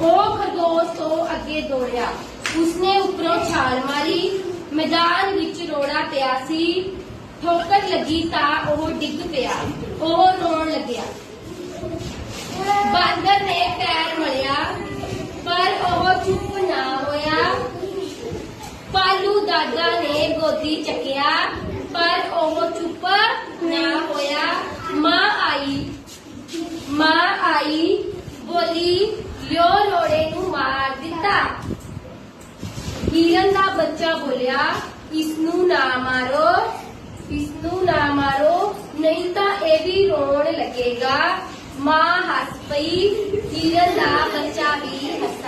ਕੋਖ 200 ਅੱਗੇ ਦੌੜਿਆ ਉਸਨੇ ਉੱਪਰੋਂ ਛਾਲ ਮਾਰੀ ਮੈਦਾਨ ਵਿੱਚ ਰੋੜਾ ਪਿਆ ਸੀ ਠੋਕਰ ਲੱਗੀ ਤਾਂ ਉਹ ਡਿੱਗ ਪਿਆ ਉਹ ਰੋਣ ਲੱਗਿਆ ਨਾ ਹੋਇਆ ਪਾਲੂ ਦਾਦਾ ਨੇ ਗੋਦੀ ਚੱਕਿਆ, ਪਰ ਉਹ ਚੁੱਪ ਨਾ ਹੋਇਆ। ਮਾਂ ਆਈ ਮਾਂ ਆਈ, ਬੋਲੀ, ਲਿਓ ਰੋੜੇ ਨੂੰ ਮਾਰ ਦਿੱਤਾ। ਹੀਰਨ ਦਾ ਬੱਚਾ ਬੋਲਿਆ ਇਸ ਨੂੰ ਨਾ ਮਾਰੋ ਇਸ ਨੂੰ ਨਾ ਮਾਰੋ, ਨਹੀਂ ਤਾਂ ਇਹ ਵੀ ਰੋਣ ਲੱਗੇਗਾ। ਮਾਂ ਹੱਸ ਪਈ, ਹੀਰਨ ਦਾ ਬੱਚਾ ਵੀ ਹੱਸਣ